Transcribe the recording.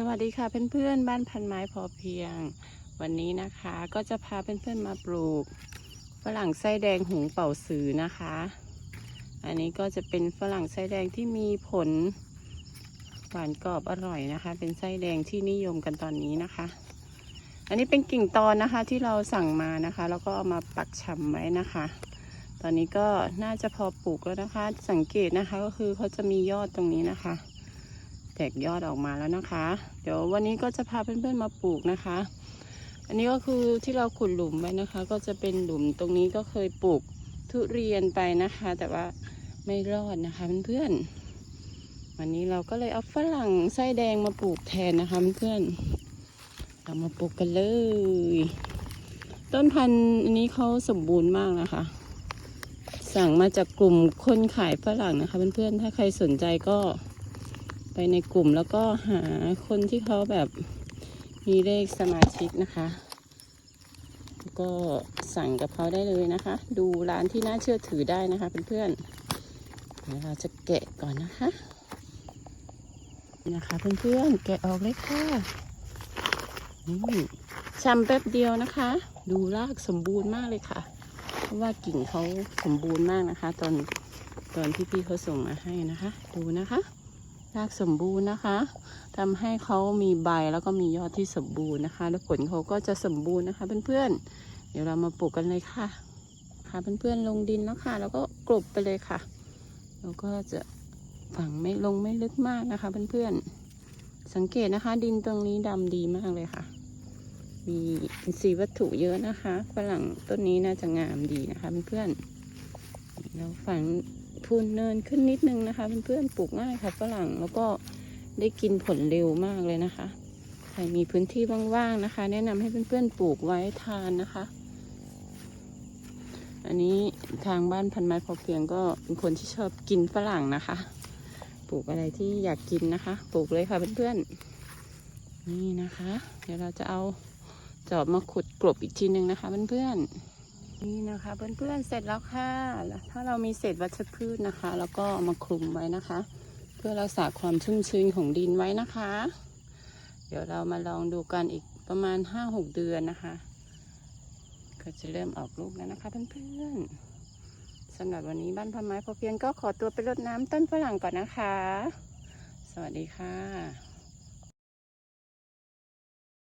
สวัสดีค่ะเพื่อนๆ บ้านพันไม้พอเพียง วันนี้นะคะก็จะพาเพื่อนๆมาปลูกฝรั่งไส้แดงหุงเป่าสือนะคะ อันนี้ก็จะเป็นฝรั่งไส้แดงที่มีผลหวานกรอบอร่อยนะคะ เป็นไส้แดงที่นิยมกันตอนนี้นะคะ อันนี้เป็นกิ่งตอนนะคะที่เราสั่งมานะคะ แล้วก็เอามาปักชำไว้นะคะ ตอนนี้ก็น่าจะพอปลูกแล้วนะคะ สังเกตนะคะก็คือเขาจะมียอดตรงนี้นะคะ แตกยอดออกมาแล้วนะคะ เดี๋ยววันนี้ก็จะพาเพื่อนๆมาปลูกนะคะ อันนี้ก็คือที่เราขุดหลุมไว้นะคะ ก็จะเป็นหลุมตรงนี้ก็เคยปลูกทุเรียนไปนะคะ แต่ว่าไม่รอดนะคะเพื่อนๆวันนี้เราก็เลยเอาฝรั่งไส้แดงมาปลูกแทนนะคะเพื่อนๆเรามาปลูกกันเลย ต้นพันธุ์อันนี้เขาสมบูรณ์มากนะคะสั่งมาจากกลุ่มคนขายฝรั่งนะคะเพื่อนๆ ถ้าใครสนใจก็ ไปในกลุ่มแล้วก็หาคนที่เขาแบบมีเลขสมาชิกนะคะแล้วก็สั่งกับเขาได้เลยนะคะ ดูร้านที่น่าเชื่อถือได้นะคะเพื่อนๆเดี๋ยวเราจะแกะก่อนนะคะ นะคะเพื่อนๆแกะออกเลยค่ะนี่ชำแป๊บเดียวนะคะ ดูรากสมบูรณ์มากเลยค่ะ เพราะว่ากิ่งเขาสมบูรณ์มากนะคะ ตอนตอนที่พี่เขาส่งมาให้นะคะ ดูนะคะ รากสมบูรณ์นะคะทำให้เขามีใบแล้วก็มียอดที่สมบูรณ์นะคะ แล้วผลเขาก็จะสมบูรณ์นะคะ เพื่อนๆ เดี๋ยวเรามาปลูกกันเลยค่ะ ค่ะเพื่อนๆลงดินแล้วค่ะ แล้วก็กลบไปเลยค่ะ แล้วก็จะฝังไม่ลงไม่ลึกมากนะคะ เพื่อนๆ สังเกตนะคะ ดินตรงนี้ดำดีมากเลยค่ะ มีอินทรีย์วัตถุเยอะนะคะฝรั่งต้นนี้น่าจะงามดีนะคะเพื่อนๆเราฝัง พูนเนินขึ้นนิดนึงนะคะเพื่อนๆปลูกง่ายค่ะฝรั่งแล้วก็ได้กินผลเร็วมากเลยนะคะ ใครมีพื้นที่ว่างๆนะคะ แนะนำให้เพื่อนๆปลูกไว้ทานนะคะ อันนี้ทางบ้านพันไม้พอเพียงก็เป็นคนที่ชอบกินฝรั่งนะคะ ปลูกอะไรที่อยากกินนะคะ ปลูกเลยค่ะเพื่อนๆนี่นะคะ เดี๋ยวเราจะเอาจอบมาขุดกลบอีกทีนึงนะคะเพื่อนๆ นี่นะคะเพื่อนๆเสร็จแล้วค่ะ ถ้าเรามีเศษวัชพืชนะคะ แล้วก็เอามาคลุมไว้นะคะ เพื่อรักษาความชุ่มชื้นของดินไว้นะคะ เดี๋ยวเรามาลองดูกันอีกประมาณ 5-6 เดือนนะคะ ก็จะเริ่มออกลูกแล้วนะคะเพื่อนๆสำหรับวันนี้บ้านพันไม้พอเพียงก็ขอตัวไปรดน้ำต้นฝรั่งก่อนนะคะ สวัสดีค่ะ